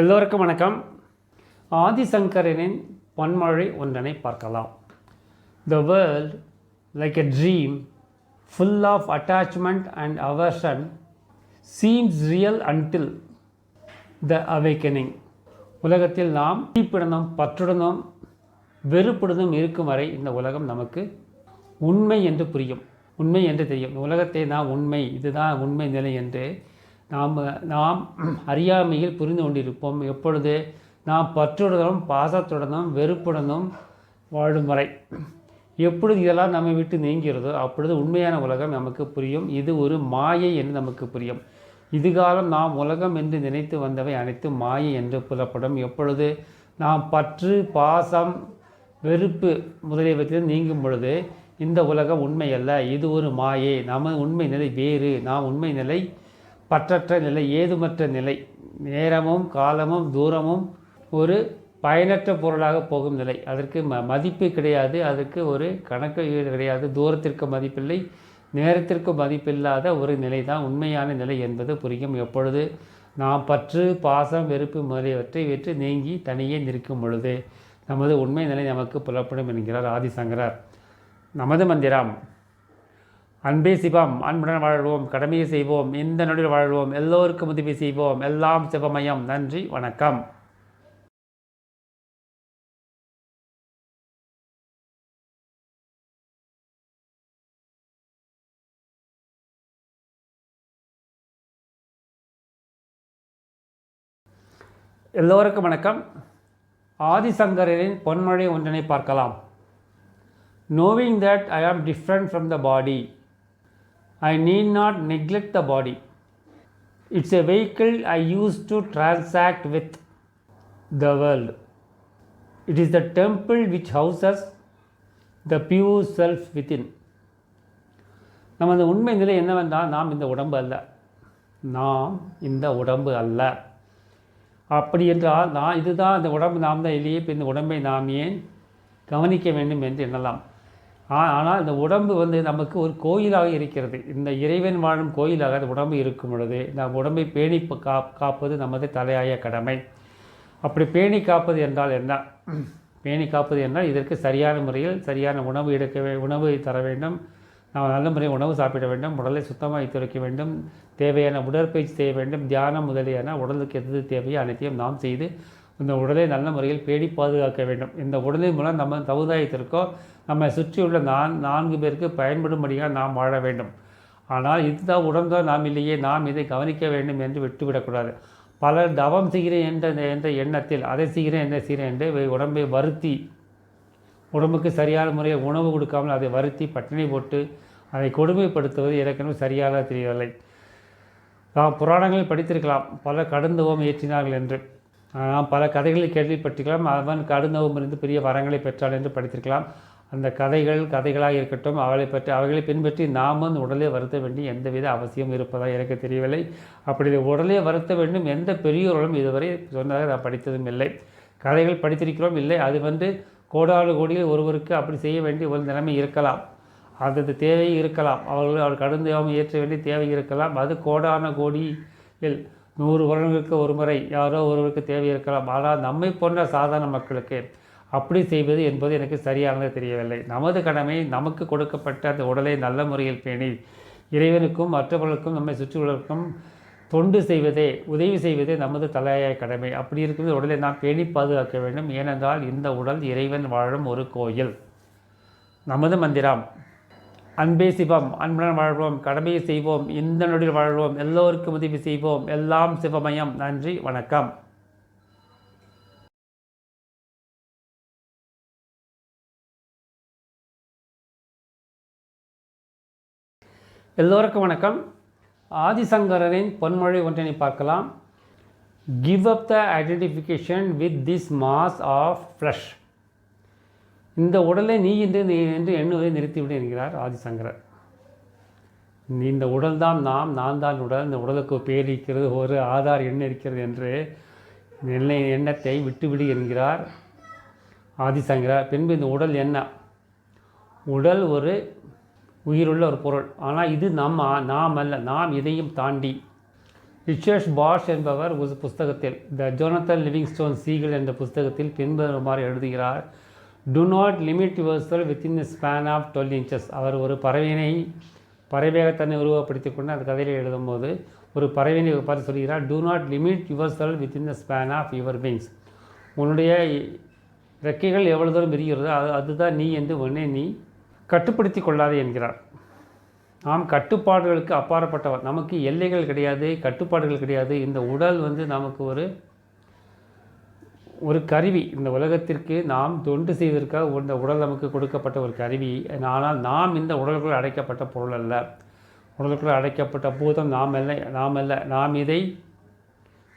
எல்லோருக்கும் வணக்கம். ஆதிசங்கரனின் பன்மொழி ஒன்றனை பார்க்கலாம். The world like a dream full of attachment and aversion seems real until the awakening உலகத்தில் நாம் தீப்பிடனும் பற்றுடனும் வெறுப்புடனும் இருக்கும் வரை இந்த உலகம் நமக்கு உண்மை என்று புரியும். உண்மை என்று தெரியும். உலகத்தை நான் உண்மை இதுதான் உண்மை நிலை என்று நாம் நாம் அறியாமையில் புரிந்து கொண்டிருப்போம். எப்பொழுது நாம் பற்றுடனும் பாசத்துடனும் வெறுப்புடனும் வாழும் வரை எப்பொழுது இதெல்லாம் நம்மை விட்டு நீங்கிறதோ அப்பொழுது உண்மையான உலகம் நமக்கு புரியும். இது ஒரு மாயை என்று நமக்கு புரியும். இதுகாலம் நாம் உலகம் என்று நினைத்து வந்தவை அனைத்து மாயை என்று புலப்படும். எப்பொழுது நாம் பற்று பாசம் வெறுப்பு முதலியவற்றில் நீங்கும் பொழுது இந்த உலகம் உண்மையல்ல. இது ஒரு மாயை. நம்ம உண்மை நிலை வேறு. நாம் உண்மை நிலை பற்றற்ற நிலை ஏதுமற்ற நிலை. நேரமும் காலமும் தூரமும் ஒரு பயனற்ற பொருளாக போகும் நிலை. அதற்கு ம மதிப்பு கிடையாது. அதற்கு ஒரு கணக்கு கிடையாது. தூரத்திற்கு மதிப்பில்லை நேரத்திற்கு மதிப்பில்லாத ஒரு நிலை தான் உண்மையான நிலை என்பது புரியும். எப்பொழுது நாம் பற்று பாசம் வெறுப்பு முதலியவற்றை வெற்றி நீங்கி தனியே நிற்கும் பொழுது நமது உண்மை நிலை நமக்கு புலப்படும் என்கிறார் ஆதிசங்கரார். நமது மந்திரம் அன்பே சிவம் அன்புடன் வாழ்வோம் கடமையை செய்வோம் இந்த நொடியில் வாழ்வோம் எல்லோருக்கும் உதவி செய்வோம். எல்லாம் சிவமயம். நன்றி வணக்கம். எல்லோருக்கும் வணக்கம். ஆதிசங்கரின் பொன்மொழி ஒன்றினை பார்க்கலாம். Knowing that I am different from the body, I need not neglect the body it's a vehicle I use to transact with the world it is the temple which houses the pure self within நம்ம அந்த உண்மை நிலை என்னவென்றால் நாம் இந்த உடம்பு அல்ல. நாம் இந்த உடம்பு அல்ல. அப்படி என்றால் நான் இதுதான் அந்த உடம்பு நாம் தான் இல்லையே இப்போ இந்த உடம்பை நாம் ஏன் கவனிக்க வேண்டும் என்று எண்ணலாம். ஆனால் இந்த உடம்பு வந்து நமக்கு ஒரு கோயிலாக இருக்கிறது. இந்த இறைவன் வாழும் கோயிலாக அந்த உடம்பு இருக்கும் பொழுது நாம் உடம்பை பேணி கா காப்பது நமது தலையாய கடமை. அப்படி பேணி காப்பது என்றால் என்ன? பேணி காப்பது என்றால் இதற்கு சரியான முறையில் சரியான உணவு எடுக்க உணவு தர வேண்டும். நாம் நல்ல முறையில் உணவு சாப்பிட வேண்டும். உடலை சுத்தமாக வைத்திருக்க வேண்டும். தேவையான உடற்பயிற்சி செய்ய வேண்டும். தியானம் முதலியான உடலுக்கு எது தேவையோ அனைத்தையும் நாம் செய்து இந்த உடலை நல்ல முறையில் பேடி பாதுகாக்க வேண்டும். இந்த உடலின் மூலம் நம்ம சமுதாயத்திற்கோ நம்மை சுற்றியுள்ள நான் நான்கு பேருக்கு பயன்படும்படியாக நாம் வாழ வேண்டும். ஆனால் இதுதான் உடம்போ நாம் இல்லையே நாம் இதை கவனிக்க வேண்டும் என்று விட்டுவிடக்கூடாது. பலர் தவம் செய்கிறேன் என்ற என்ற எண்ணத்தில் அதை செய்கிறேன் என்ன செய்கிறேன் என்று உடம்பை வருத்தி உடம்புக்கு சரியான முறையில் உணவு கொடுக்காமல் அதை வருத்தி பட்டினி போட்டு அதை கொடுமைப்படுத்துவது ஏற்கனவே சரியாக தெரியவில்லை. நாம் புராணங்களில் படித்திருக்கலாம். பல கடுந்தவம் ஏற்றினார்கள் என்று. நாம் பல கதைகளில் கேள்விப்பட்டிருக்கலாம். அவன் கடுந்தவம் பெரிய வரங்களை பெற்றாள் என்று படித்திருக்கலாம். அந்த கதைகள் கதைகளாக இருக்கட்டும் அவளை பற்றி அவைகளை பின்பற்றி நாமும் உடலே வருத்த வேண்டிய எந்தவித அவசியம் இருப்பதாக எனக்கு தெரியவில்லை. அப்படி உடலே வருத்த வேண்டும் எந்த பெரியோர்களும் இதுவரை சொன்னதாக நான் படித்ததும் இல்லை. கதைகள் படித்திருக்கிறோம் இல்லை. அது வந்து கோடாலு கோடியில் ஒருவருக்கு அப்படி செய்ய வேண்டிய ஒரு நிலைமை இருக்கலாம். அந்த தேவை இருக்கலாம். அவர்கள் அவர் கடுந்தவம் ஏற்ற வேண்டிய தேவை இருக்கலாம். அது கோடான கோடியில் நூறு வருடங்களுக்கு ஒரு முறை யாரோ ஒருவருக்கு தேவை இருக்கலாம். ஆனால் நம்மை போன்ற சாதாரண மக்களுக்கு அப்படி செய்வது என்பது எனக்கு சரியானது தெரியவில்லை. நமது கடமை நமக்கு கொடுக்கப்பட்ட அந்த உடலை நல்ல முறையில் பேணி இறைவனுக்கும் மற்றவர்களுக்கும் நம்மை சுற்றியுள்ளவருக்கும் தொண்டு செய்வதே உதவி செய்வதே நமது தலையாய கடமை. அப்படி இருக்கிறது உடலை நாம் பேணி பாதுகாக்க வேண்டும். ஏனென்றால் இந்த உடல் இறைவன் வாழும் ஒரு கோயில். நமது மந்திரம். அன்பே சிவம் அன்புடன் வாழ்வோம் கடமையை செய்வோம் இந்த நொடியில் வாழ்வோம் எல்லோருக்கும் உதவி செய்வோம் எல்லாம் சிவமயம். நன்றி வணக்கம். எல்லோருக்கும் வணக்கம். ஆதிசங்கரரின் பொன்மொழி ஒன்றினை பார்க்கலாம். Give up the identification with this mass of flesh இந்த உடலை நீ என்று நீ என்று எண்ணுவதை நிறுத்திவிடு என்கிறார் ஆதிசங்கரர். நீ இந்த உடல் தான் நாம் நான் தான் உடல். இந்த உடலுக்கு பேர் இருக்கிறது ஒரு ஆதார் எண் இருக்கிறது என்று எண்ணை எண்ணத்தை விட்டுவிடு என்கிறார் ஆதிசங்கரர். பின்பு இந்த உடல் என்ன? உடல் ஒரு உயிருள்ள ஒரு பொருள். ஆனால் இது நம்ம நாம் அல்ல நாம் இதையும் தாண்டி. ரிச்சர்ஸ் பாஷ் என்பவர் புஸ்தகத்தில் த ஜோனத்தன் லிவிங்ஸ்டோன் சீகல் என்ற புஸ்தகத்தில் பின்வருமாறு எழுதுகிறார். Do not limit yourself within the span of twelve inches அவர் ஒரு பறவையினை பறவையாக தன்னை உருவப்படுத்தி கொண்டு அந்த கதையில் எழுதும்போது ஒரு பறவையினை பார்த்து சொல்கிறார் do not limit yourself within the span of your wings உன்னுடைய ரெக்கைகள் எவ்வளோ தூரம் விரிகிறதோ அது அதுதான் நீ என்று உன்னை நீ கட்டுப்படுத்தி கொள்ளாதே என்கிறார். நாம் கட்டுப்பாடுகளுக்கு அப்பாற்பட்டவர். நமக்கு எல்லைகள் கிடையாது கட்டுப்பாடுகள் கிடையாது. இந்த உடல் வந்து நமக்கு ஒரு ஒரு கருவி. இந்த உலகத்திற்கு நாம் தொண்டு செய்வதற்காக இந்த உடல் நமக்கு கொடுக்கப்பட்ட ஒரு கருவி. ஆனால் நாம் இந்த உடலுக்குள் அடைக்கப்பட்ட பொருள் அல்ல. உடலுக்குள் அடைக்கப்பட்ட பூதம் நாம் அல்ல நாம் அல்ல. நாம் இதை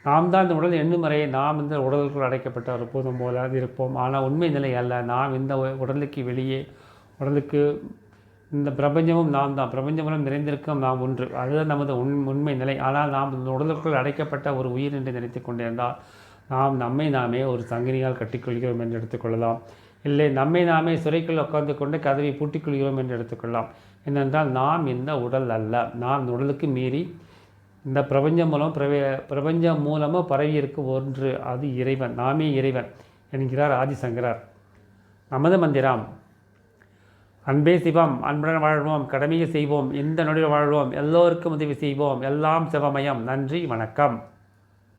நாம் தான் இந்த உடல் எண்ணும் வரை நாம் இந்த உடலுக்குள் அடைக்கப்பட்ட ஒரு பூதம் போல இருப்போம். ஆனால் உண்மை நிலை அல்ல. நாம் இந்த உடலுக்கு வெளியே உடலுக்கு இந்த பிரபஞ்சமும் நாம் தான். பிரபஞ்சமும் நிறைந்திருக்கும் நாம் ஒன்று. அதுதான் நமது உண் உண்மை நிலை. ஆனால் நாம் இந்த உடலுக்குள் அடைக்கப்பட்ட ஒரு உயிர் என்று நினைத்து கொண்டிருந்தால் நாம் நம்மை நாமே ஒரு சங்கினியால் கட்டிக்கொள்கிறோம் என்று எடுத்துக்கொள்ளலாம். இல்லை நம்மை நாமே சிறைக்குள் உட்கார்ந்து கொண்டு கதவை பூட்டிக்கொள்கிறோம் என்று எடுத்துக்கொள்ளலாம். என்னென்றால் நாம் இந்த உடல் அல்ல. நாம் உடலுக்கு மீறி இந்த பிரபஞ்சம் மூலம் பிரவே பிரபஞ்சம் மூலமாக பரவி இருக்கும் ஒன்று அது இறைவன். நாமே இறைவன் என்கிறார் ஆதிசங்கரார். நமது மந்திரம் அன்பே சிவம் அன்புடன் வாழ்வோம் கடமையை செய்வோம் இந்த நொடியில் வாழ்வோம் எல்லோருக்கும் உதவி செய்வோம் எல்லாம் சிவமயம் நன்றி வணக்கம்.